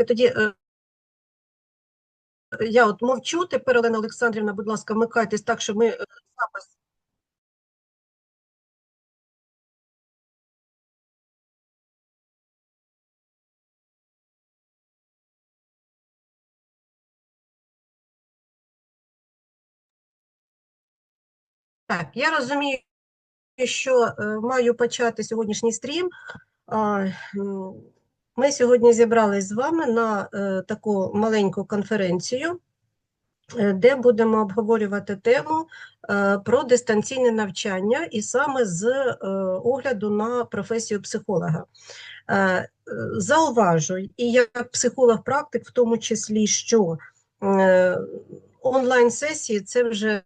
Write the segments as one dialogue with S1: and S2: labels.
S1: колеги, тоді е, я от мовчу. Тепер, Олена Олександрівна, будь ласка, вмикайтесь так, щоб ми е, запис. Так, я розумію, що е, маю почати сьогоднішній стрім. Ми сьогодні зібрались з вами на е, таку маленьку конференцію, е, де будемо обговорювати тему е, про дистанційне навчання і саме з е, огляду на професію психолога. Е, е, Зауважу, і як психолог-практик, в тому числі, що е, онлайн-сесії це вже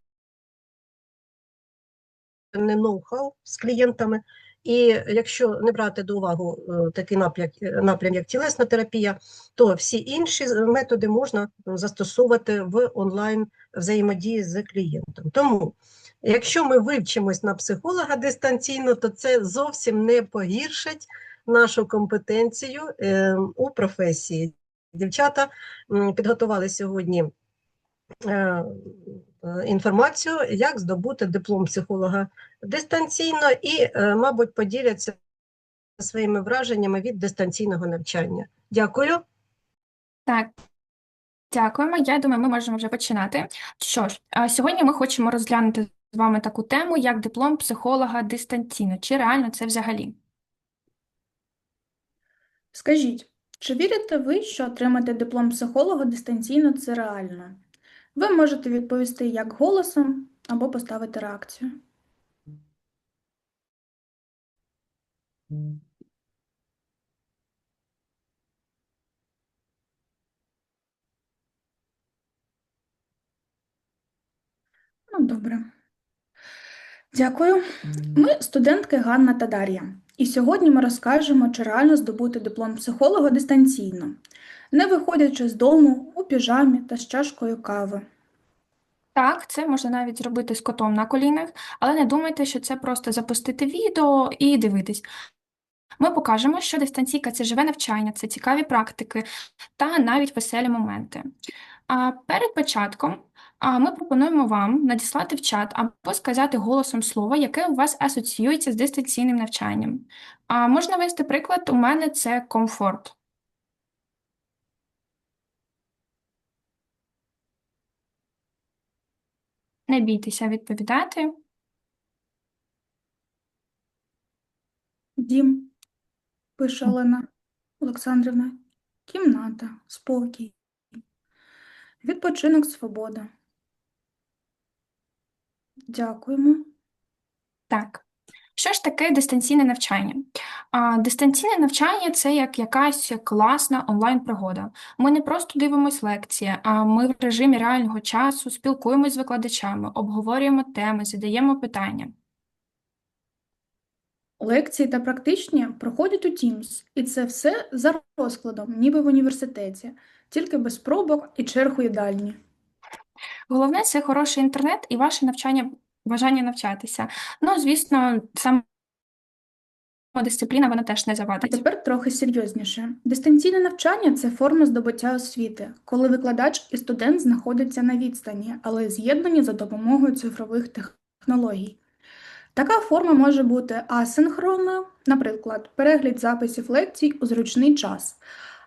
S1: не ноу-хау з клієнтами. І якщо не брати до уваги е, такий напрям, напрям, як тілесна терапія, то всі інші методи можна застосовувати в онлайн взаємодії з клієнтом. Тому, якщо ми вивчимось на психолога дистанційно, то це зовсім не погіршить нашу компетенцію е, у професії. Дівчата підготували сьогодні е, е, інформацію, як здобути диплом психолога дистанційно і, е, мабуть, поділяться своїми враженнями від дистанційного навчання. Дякую.
S2: Так, дякуємо. Я думаю, ми можемо вже починати. Що ж, сьогодні ми хочемо розглянути з вами таку тему, як диплом психолога дистанційно. Чи реально це взагалі?
S3: Скажіть, чи вірите ви, що отримати диплом психолога дистанційно це реально? Ви можете відповісти як голосом або поставити реакцію. Ну, добре. Дякую. Ми студентки Ганна та Дар'я. І сьогодні ми розкажемо, чи реально здобути диплом психолога дистанційно, не виходячи з дому у піжамі та з чашкою кави.
S2: Так, це можна навіть зробити з котом на колінах, але не думайте, що це просто запустити відео і дивитись. Ми покажемо, що дистанційка це живе навчання, це цікаві практики та навіть веселі моменти. А перед початком ми пропонуємо вам надіслати в чат або сказати голосом слово, яке у вас асоціюється з дистанційним навчанням. А, можна вести приклад, у мене це комфорт. Не бійтеся відповідати.
S3: Дім, пише Олена Олександрівна, кімната, спокій, відпочинок, свобода. Дякуємо.
S2: Так. Що ж таке дистанційне навчання? А, дистанційне навчання це як якась класна онлайн-пригода. Ми не просто дивимось лекції, а ми в режимі реального часу спілкуємось з викладачами, обговорюємо теми, задаємо питання.
S3: Лекції та практичні проходять у Teams, і це все за розкладом, ніби в університеті, тільки без пробок і черг у їдальні.
S2: Головне це хороший інтернет і ваше навчання, бажання навчатися. Ну, звісно, самодисципліна вона теж не
S3: А тепер трохи серйозніше. Дистанційне навчання це форма здобуття освіти, коли викладач і студент знаходяться на відстані, але з'єднані за допомогою цифрових технологій. Така форма може бути асинхронною, наприклад, перегляд записів лекцій у зручний час,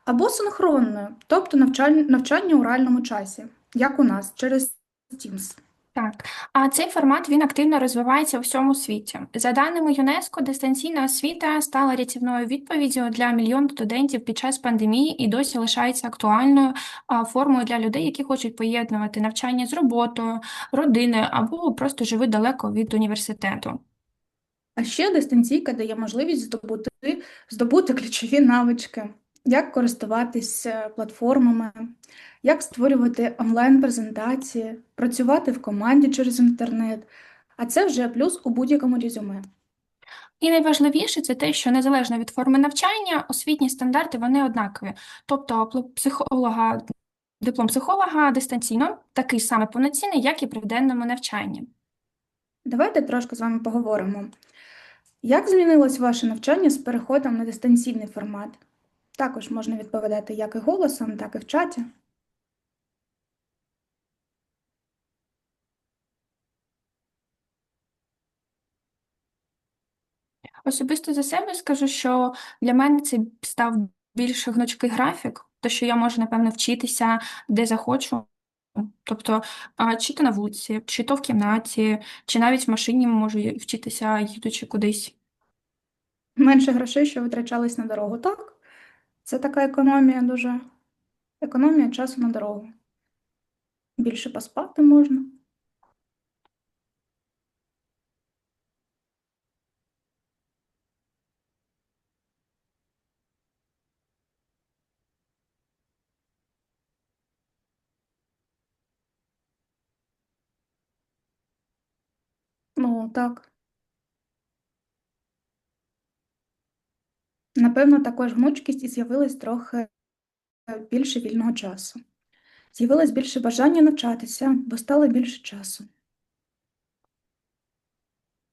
S3: або синхронною, тобто навчаль- навчання у реальному часі, як у нас через Teams.
S2: Так, а цей формат він активно розвивається у всьому світі. За даними ЮНЕСКО, дистанційна освіта стала рятівною відповіддю для мільйонів студентів під час пандемії і досі лишається актуальною формою для людей, які хочуть поєднувати навчання з роботою, родиною або просто живуть далеко від університету.
S3: А ще дистанційка дає можливість здобути, здобути ключові навички, як користуватись е, платформами, як створювати онлайн-презентації, працювати в команді через інтернет. А це вже плюс у будь-якому резюме.
S2: І найважливіше це те, що незалежно від форми навчання, освітні стандарти вони однакові. Тобто психолога, диплом психолога дистанційно такий саме повноцінний, як і при денному навчанні.
S3: Давайте трошки з вами поговоримо. Як змінилось ваше навчання з переходом на дистанційний формат? Також можна відповідати як і голосом, так і в чаті.
S2: Особисто за себе скажу, що для мене це став більш гнучкий графік, то що я можу, напевно, вчитися де захочу. Тобто, чи то на вулиці, чи то в кімнаті, чи навіть в машині можу вчитися, їдучи кудись.
S3: Менше грошей, що витрачались на дорогу. Так, це така економія дуже. Економія часу на дорогу. Більше поспати можна. Ну, так. Напевно, також гнучкість і з'явилось трохи більше вільного часу. З'явилось більше бажання навчатися, бо стало більше часу.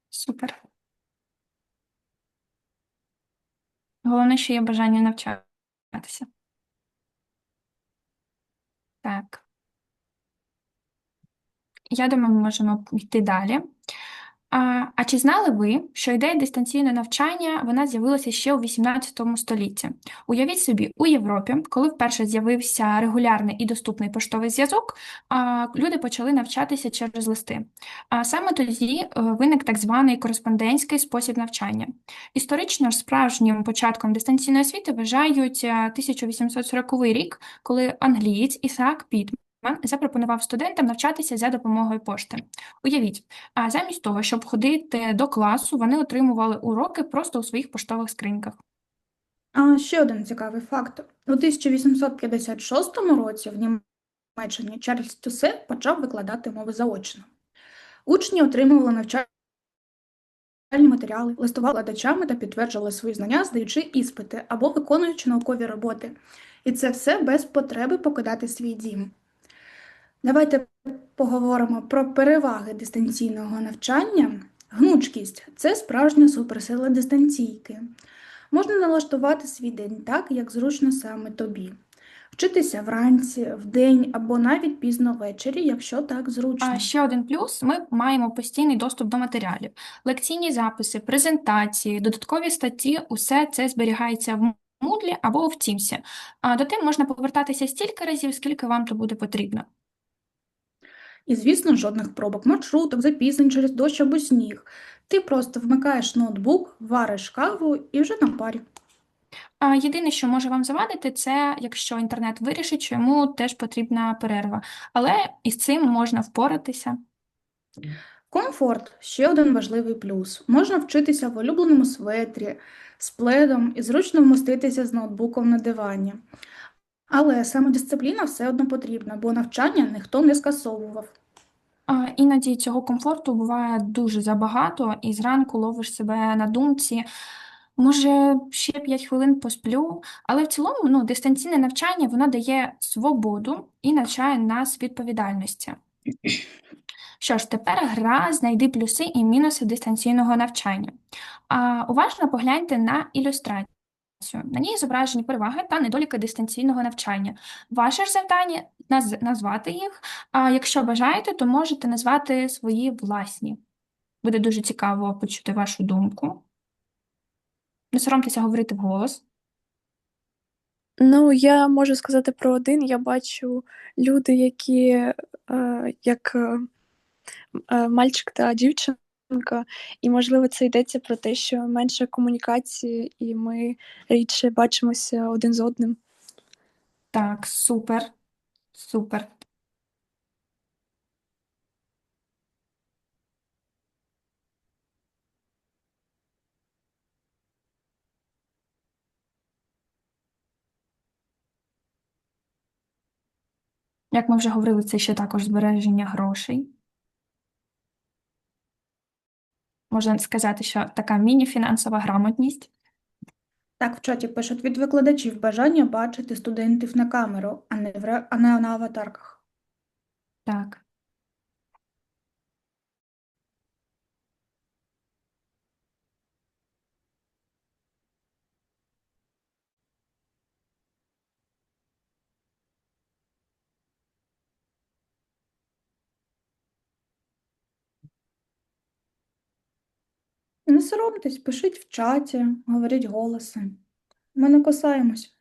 S2: Супер. Головне, що є бажання навчатися. Так. Я думаю, ми можемо йти далі. А, а чи знали ви, що ідея дистанційного навчання вона з'явилася ще у 18 столітті? Уявіть собі, у Європі, коли вперше з'явився регулярний і доступний поштовий зв'язок, люди почали навчатися через листи. А саме тоді е, виник так званий кореспондентський спосіб навчання. Історично ж справжнім початком дистанційної освіти вважають е, 1840 рік, коли англієць Ісаак Пітман запропонував студентам навчатися за допомогою пошти. Уявіть, а замість того, щоб ходити до класу, вони отримували уроки просто у своїх поштових скриньках.
S3: А ще один цікавий факт. У 1856 році в Німеччині Чарльз Тюсе почав викладати мови заочно. Учні отримували навчальні матеріали, листували викладачами та підтверджували свої знання, здаючи іспити або виконуючи наукові роботи. І це все без потреби покидати свій дім. Давайте поговоримо про переваги дистанційного навчання. Гнучкість це справжня суперсила дистанційки. Можна налаштувати свій день так, як зручно саме тобі. Вчитися вранці, вдень або навіть пізно ввечері, якщо так зручно.
S2: А ще один плюс: ми маємо постійний доступ до матеріалів, лекційні записи, презентації, додаткові статті, усе це зберігається в Moodle або в Teams. А до тим можна повертатися стільки разів, скільки вам то буде потрібно.
S3: І, звісно, жодних пробок маршруток, запізнень через дощ або сніг. Ти просто вмикаєш ноутбук, вариш каву і вже на парі.
S2: А єдине, що може вам завадити, це якщо інтернет вирішить, що йому теж потрібна перерва. Але із цим можна впоратися.
S3: Комфорт ще один важливий плюс. Можна вчитися в улюбленому светрі, з пледом і зручно вмоститися з ноутбуком на дивані. Але самодисципліна все одно потрібна, бо навчання ніхто не скасовував.
S2: А, Іноді цього комфорту буває дуже забагато, і зранку ловиш себе на думці. Може, ще 5 хвилин посплю, але в цілому ну, дистанційне навчання воно дає свободу і навчає нас відповідальності. Що ж, тепер гра знайди плюси і мінуси дистанційного навчання. А, уважно погляньте на ілюстрацію. На ній зображені переваги та недоліки дистанційного навчання. Ваше ж завдання наз- назвати їх, а якщо бажаєте, то можете назвати свої власні. Буде дуже цікаво почути вашу думку. Не соромтеся говорити вголос.
S4: Ну, я можу сказати про один. Я бачу люди, які е, як е, е, мальчик та дівчинка, і, можливо, це йдеться про те, що менше комунікації, і ми рідше бачимося один з одним.
S2: Так, супер. Супер. Як ми вже говорили, це ще також збереження грошей. Можна сказати, що така міні-фінансова грамотність.
S3: Так в чаті пишуть від викладачів бажання бачити студентів на камеру, а не, в ре- а не на аватарках.
S2: Так.
S3: Не соромтесь, пишіть в чаті, говоріть голоси. Ми не кусаємось.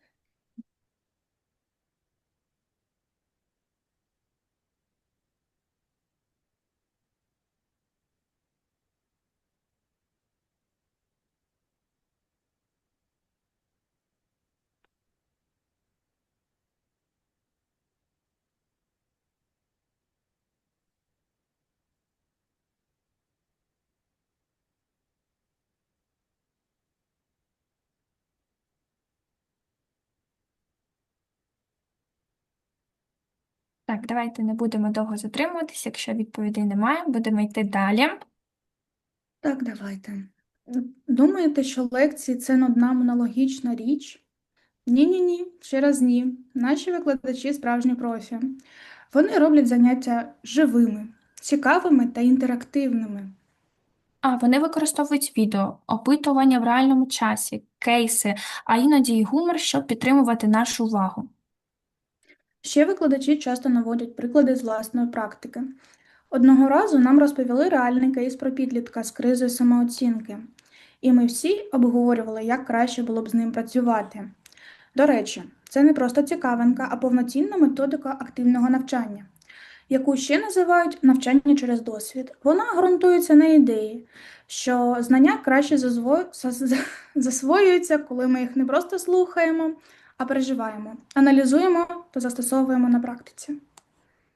S2: Так, давайте не будемо довго затримуватись. Якщо відповідей немає, будемо йти далі.
S3: Так, давайте. Думаєте, що лекції це нудна монологічна річ? Ні-ні-ні, ще раз ні. Наші викладачі справжні профі. Вони роблять заняття живими, цікавими та інтерактивними.
S2: А вони використовують відео, опитування в реальному часі, кейси, а іноді й гумор, щоб підтримувати нашу увагу.
S3: Ще викладачі часто наводять приклади з власної практики. Одного разу нам розповіли реальний кейс про підлітка з кризою самооцінки, і ми всі обговорювали, як краще було б з ним працювати. До речі, це не просто цікавинка, а повноцінна методика активного навчання, яку ще називають навчання через досвід. Вона ґрунтується на ідеї, що знання краще засвоюються, коли ми їх не просто слухаємо, а переживаємо, аналізуємо та застосовуємо на практиці.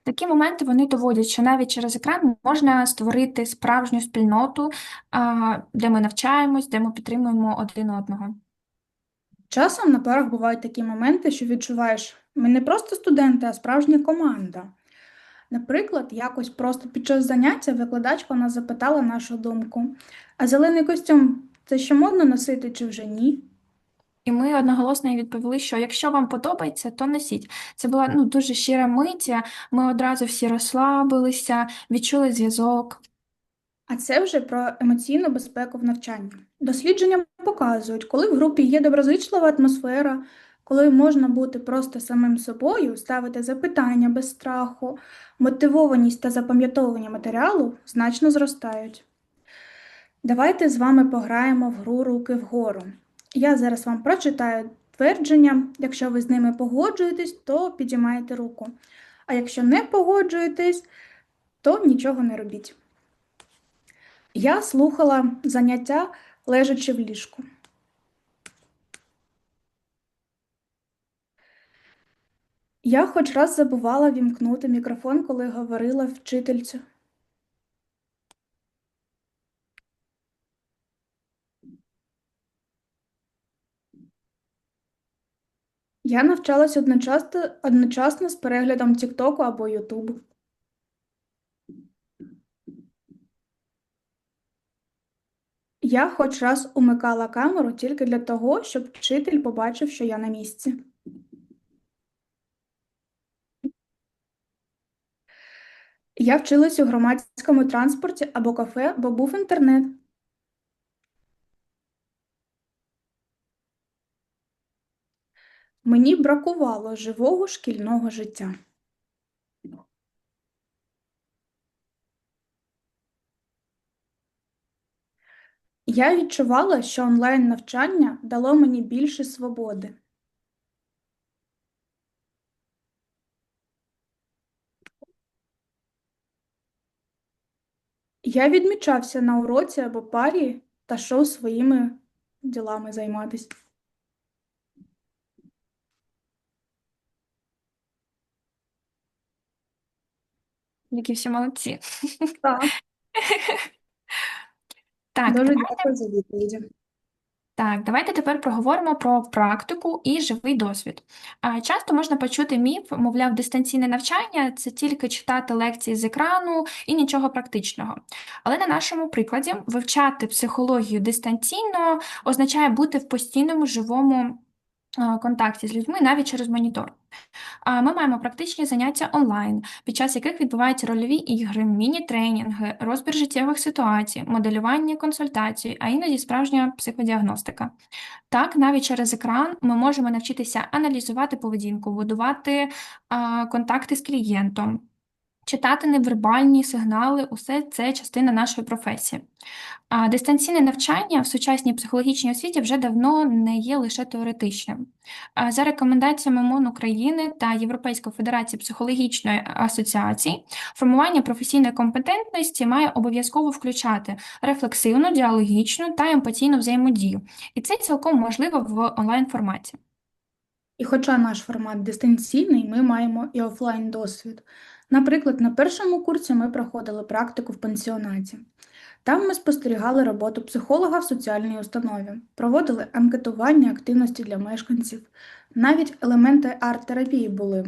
S2: Такі моменти вони доводять, що навіть через екран можна створити справжню спільноту, де ми навчаємось, де ми підтримуємо один одного.
S3: Часом на парах бувають такі моменти, що відчуваєш, ми не просто студенти, а справжня команда. Наприклад, якось просто під час заняття викладачка нас запитала нашу думку: а зелений костюм це ще модно носити чи вже ні?
S2: І ми одноголосно їй відповіли, що якщо вам подобається, то носіть. Це була ну, дуже щира мить, ми одразу всі розслабилися, відчули зв'язок.
S3: А це вже про емоційну безпеку в навчанні. Дослідження показують, коли в групі є доброзичлива атмосфера, коли можна бути просто самим собою, ставити запитання без страху, мотивованість та запам'ятовування матеріалу значно зростають. Давайте з вами пограємо в гру руки вгору. Я зараз вам прочитаю твердження. Якщо ви з ними погоджуєтесь, то підіймаєте руку. А якщо не погоджуєтесь, то нічого не робіть. Я слухала заняття лежачи в ліжку. Я хоч раз забувала вімкнути мікрофон, коли говорила вчительцю. Я навчалась одночасно, одночасно з переглядом Тіктоку або Ютубу. Я хоч раз умикала камеру тільки для того, щоб вчитель побачив, що я на місці. Я вчилась у громадському транспорті або кафе, бо був інтернет. Мені бракувало живого шкільного життя. Я відчувала, що онлайн навчання дало мені більше свободи. Я відмічався на уроці або парі та йшов своїми ділами займатися.
S2: Які всі молодці.
S3: Так,
S2: Так,
S3: дуже
S2: давай-
S3: дякую за відповіді.
S2: так, давайте тепер проговоримо про практику і живий досвід. Часто можна почути міф, мовляв, дистанційне навчання це тільки читати лекції з екрану і нічого практичного. Але на нашому прикладі вивчати психологію дистанційно означає бути в постійному живому контакті з людьми навіть через монітор. Ми маємо практичні заняття онлайн, під час яких відбуваються рольові ігри, міні-тренінги, розбір життєвих ситуацій, моделювання консультацій, а іноді справжня психодіагностика. Так, навіть через екран ми можемо навчитися аналізувати поведінку, будувати контакти з клієнтом, Читати невербальні сигнали усе це частина нашої професії. А дистанційне навчання в сучасній психологічній освіті вже давно не є лише теоретичним. За рекомендаціями МОН України та Європейської федерації психологічної асоціації, формування професійної компетентності має обов'язково включати рефлексивну, діалогічну та емпатійну взаємодію. І це цілком можливо в онлайн-форматі.
S3: І хоча наш формат дистанційний, ми маємо і офлайн досвід. Наприклад, на першому курсі ми проходили практику в пансіонаті. Там ми спостерігали роботу психолога в соціальній установі, проводили анкетування активності для мешканців, навіть елементи арт-терапії були.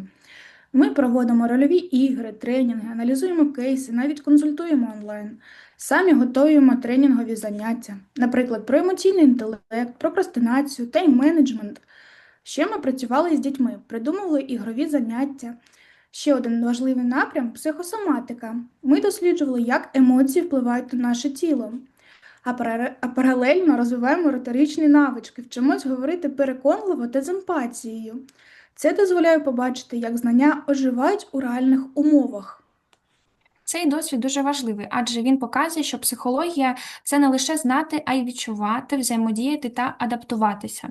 S3: Ми проводимо рольові ігри, тренінги, аналізуємо кейси, навіть консультуємо онлайн. Самі готуємо тренінгові заняття, наприклад, про емоційний інтелект, прокрастинацію, тайм-менеджмент. Ще ми працювали з дітьми, придумували ігрові заняття. Ще один важливий напрям психосоматика. Ми досліджували, як емоції впливають на наше тіло. А, паралельно розвиваємо риторичні навички, вчимось говорити переконливо та з емпатією. Це дозволяє побачити, як знання оживають у реальних умовах.
S2: Цей досвід дуже важливий, адже він показує, що психологія це не лише знати, а й відчувати, взаємодіяти та адаптуватися.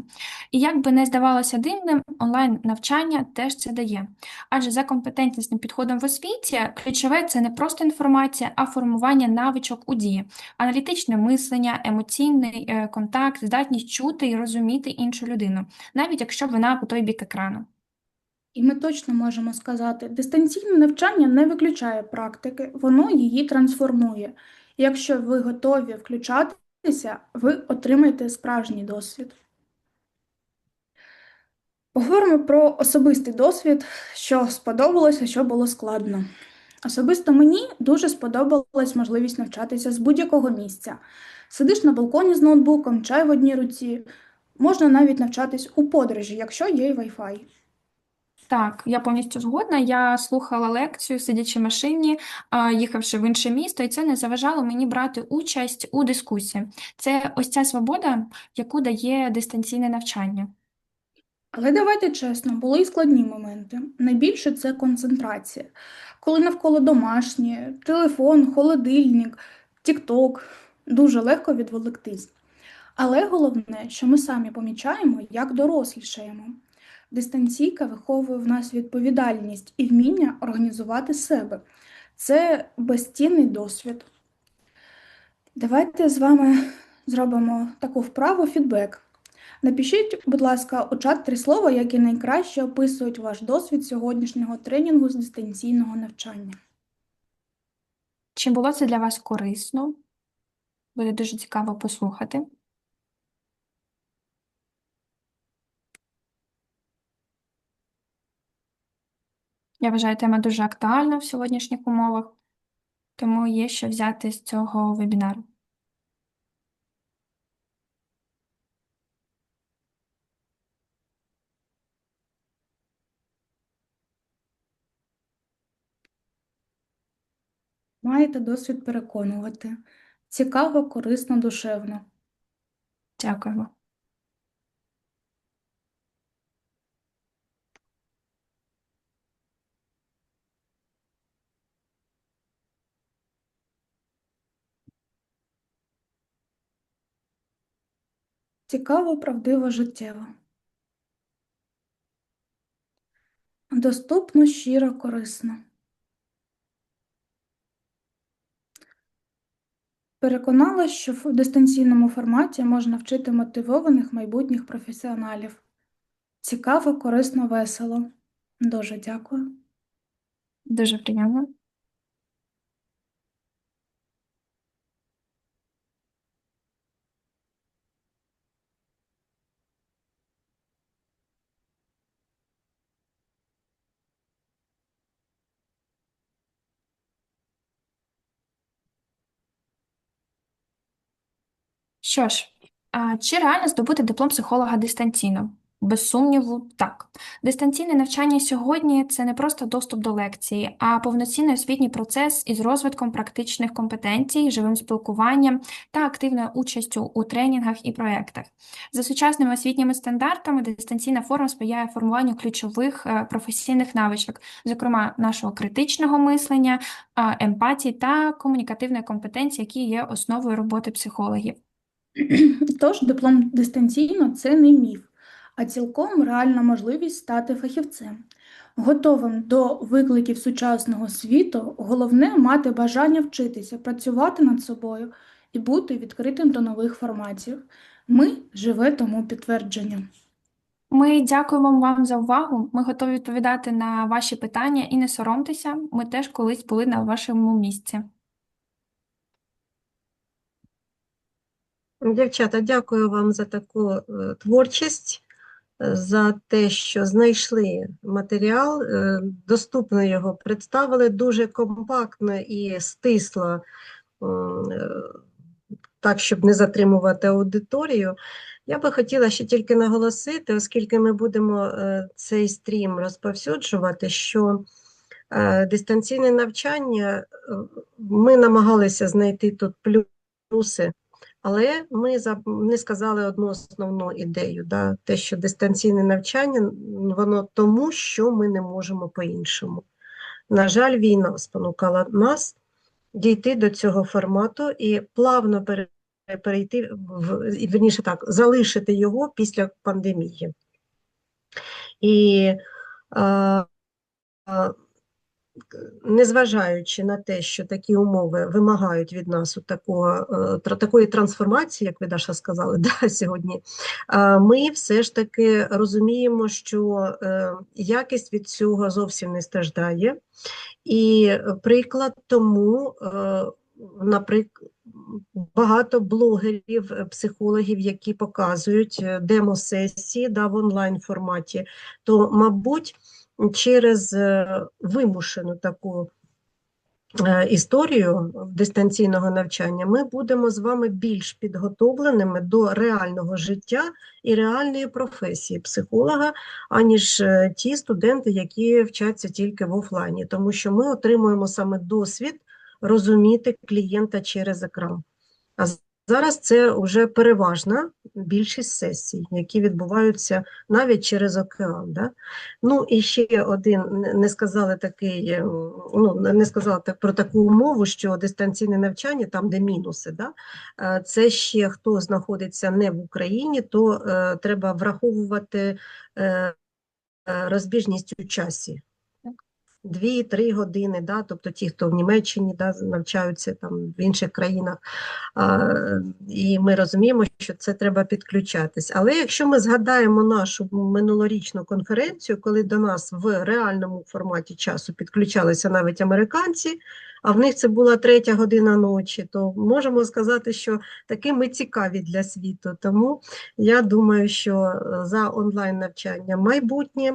S2: І як би не здавалося дивним, онлайн-навчання теж це дає. Адже за компетентнісним підходом в освіті ключове це не просто інформація, а формування навичок у дії, аналітичне мислення, емоційний е, контакт, здатність чути і розуміти іншу людину, навіть якщо вона по той бік екрану.
S3: І ми точно можемо сказати, дистанційне навчання не виключає практики, воно її трансформує. Якщо ви готові включатися, ви отримаєте справжній досвід. Поговоримо про особистий досвід, що сподобалося, що було складно. Особисто мені дуже сподобалась можливість навчатися з будь-якого місця. Сидиш на балконі з ноутбуком, чай в одній руці. Можна навіть навчатись у подорожі, якщо є Wi-Fi.
S2: Так, я повністю згодна. Я слухала лекцію, сидячи в машині, їхавши в інше місто, і це не заважало мені брати участь у дискусії. Це ось ця свобода, яку дає дистанційне навчання.
S3: Але давайте чесно, були і складні моменти. Найбільше це концентрація. Коли навколо домашнє, телефон, холодильник, тік-ток, дуже легко відволіктись. Але головне, що ми самі помічаємо, як дорослішаємо. Дистанційка виховує в нас відповідальність і вміння організувати себе. Це безцінний досвід. Давайте з вами зробимо таку вправу фідбек. Напишіть, будь ласка, у чат три слова, які найкраще описують ваш досвід сьогоднішнього тренінгу з дистанційного навчання.
S2: Чи було це для вас корисно? Буде дуже цікаво послухати. Я вважаю, тема дуже актуальна в сьогоднішніх умовах, тому є що взяти з цього вебінару.
S3: Маєте досвід переконувати. Цікаво, корисно, душевно.
S2: Дякуємо.
S3: Цікаво, правдиво, життєво. Доступно, щиро, корисно. Переконала, що в дистанційному форматі можна вчити мотивованих майбутніх професіоналів. Цікаво, корисно, весело. Дуже дякую.
S2: Дуже приємно. Що ж, а чи реально здобути диплом психолога дистанційно? Без сумніву, так. Дистанційне навчання сьогодні це не просто доступ до лекції, а повноцінний освітній процес із розвитком практичних компетенцій, живим спілкуванням та активною участю у тренінгах і проєктах. За сучасними освітніми стандартами дистанційна форма сприяє формуванню ключових е, професійних навичок, зокрема нашого критичного мислення, емпатії та комунікативної компетенції, які є основою роботи психологів.
S3: Тож диплом дистанційно це не міф, а цілком реальна можливість стати фахівцем. Готовим до викликів сучасного світу, головне мати бажання вчитися, працювати над собою і бути відкритим до нових форматів. Ми живе тому підтвердження.
S2: Ми дякуємо вам за увагу. Ми готові відповідати на ваші питання і не соромтеся. Ми теж колись були на вашому місці.
S1: Дівчата, дякую вам за таку е, творчість, е, за те, що знайшли матеріал, е, доступно його представили дуже компактно і стисло, так, щоб не затримувати аудиторію. Я би хотіла ще тільки наголосити, оскільки ми будемо цей стрім розповсюджувати, що дистанційне навчання, ми намагалися знайти тут плюси. Але ми не сказали одну основну ідею, да, те, що дистанційне навчання, воно тому, що ми не можемо по-іншому. На жаль, війна спонукала нас дійти до цього формату і плавно перейти, в, і, вірніше так, залишити його після пандемії. І а, а, незважаючи на те, що такі умови вимагають від нас такого, е, такої трансформації, як ви Даша сказали, да, сьогодні, ми все ж таки розуміємо, що е, якість від цього зовсім не страждає. І е, приклад тому, наприклад, багато блогерів, е, психологів, які показують е, демо-сесії да, в онлайн форматі, то, мабуть, через е, вимушену таку е, історію дистанційного навчання ми будемо з вами більш підготовленими до реального життя і реальної професії психолога, аніж е, ті студенти, які вчаться тільки в офлайні, тому що ми отримуємо саме досвід розуміти клієнта через екран. А зараз це вже переважна більшість сесій, які відбуваються навіть через океан. Да? Ну і ще один не- сказали такий, е, ну не сказала так про таку умову, що дистанційне навчання, там де мінуси, да? е, це ще хто знаходиться не в Україні, то е, треба враховувати е, е, розбіжність у часі. Дві-три години, да, тобто ті, хто в Німеччині да, навчаються там в інших країнах, а, і ми розуміємо, що це треба підключатись. Але якщо ми згадаємо нашу минулорічну конференцію, коли до нас в реальному форматі часу підключалися навіть американці, а в них це була третя година ночі, то можемо сказати, що таки ми цікаві для світу. Тому я думаю, що е, за онлайн навчання майбутнє.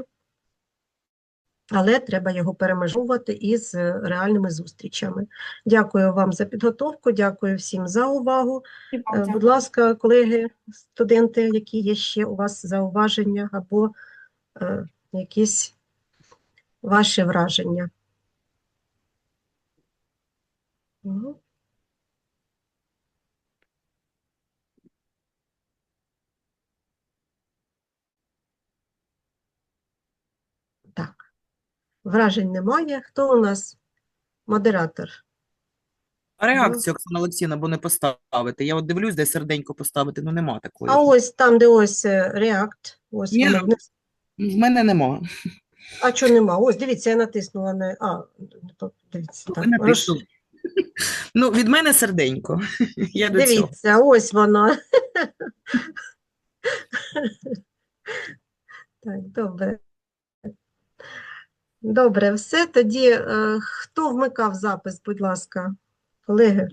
S1: Але треба його перемежувати із е, реальними зустрічами. Дякую вам за підготовку, дякую всім за увагу. Е,
S2: дякую.
S1: Будь ласка, колеги, студенти, які є ще у вас зауваження або е, якісь ваші враження. Так, вражень немає. Хто у нас модератор?
S5: А реакцію, Оксана Олексійовна, бо не поставити. Я от дивлюсь, де серденько поставити, ну нема такої.
S1: А ось там, де ось React, ось
S5: Ні,
S1: воно.
S5: В мене нема.
S1: А чого нема? Ось, дивіться, я натиснула на. А, дивіться, так.
S5: Ви. Ну, від мене серденько. Я до цього.
S1: Дивіться, ось воно. Так, добре. Добре, все. Тоді е, хто вмикав запис, будь ласка, колеги?